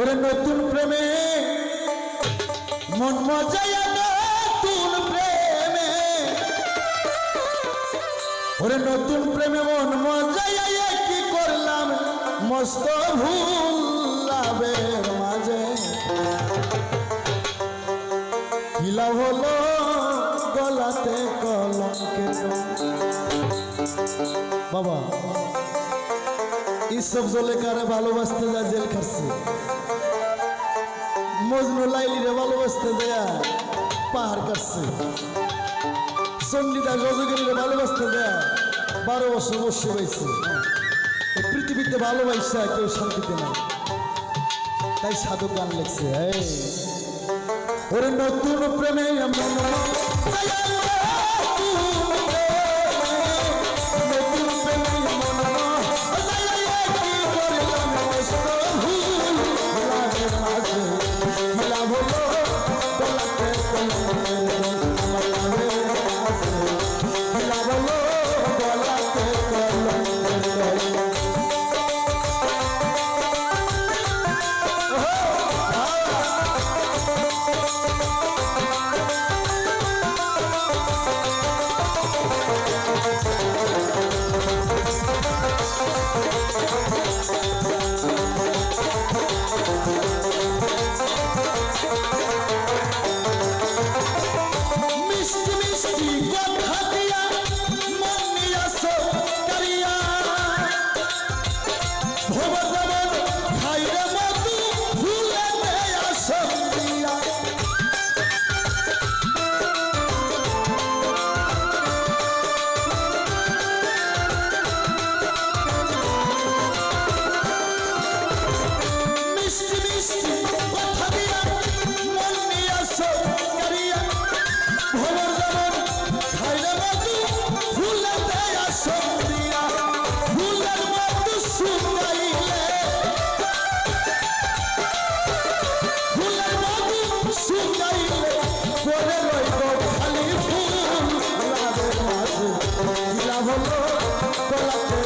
ওরে নতুন প্রেমে, মন মজায় নতুন প্রেমে। ওরে নতুন প্রেমে মন মজায় কি করলাম? মস্ত ভুল মাঝে। কিলা হলো গলাতে কলঙ্কের বাবা এইসব জলে কারে ভালোবাসতে যা জেল খাচ্ছে মজনু লাইলি রে ভালোবাসতে দেয়া পাহাড় কাটছে। চণ্ডীদাস রজগিরি রে ভালোবাসতে দেয়া বারো বছর বসে পাইছে পৃথিবীতে ভালোবাসা কেউ শান্তিতে নাই। তাই সাধু গান লিখছে ওরে নতুন প্রেমে এমন love.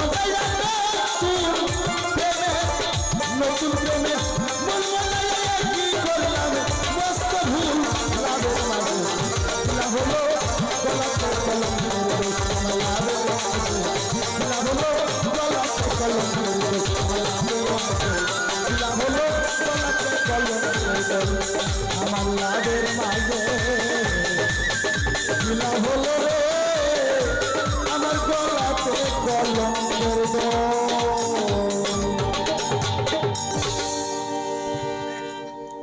মন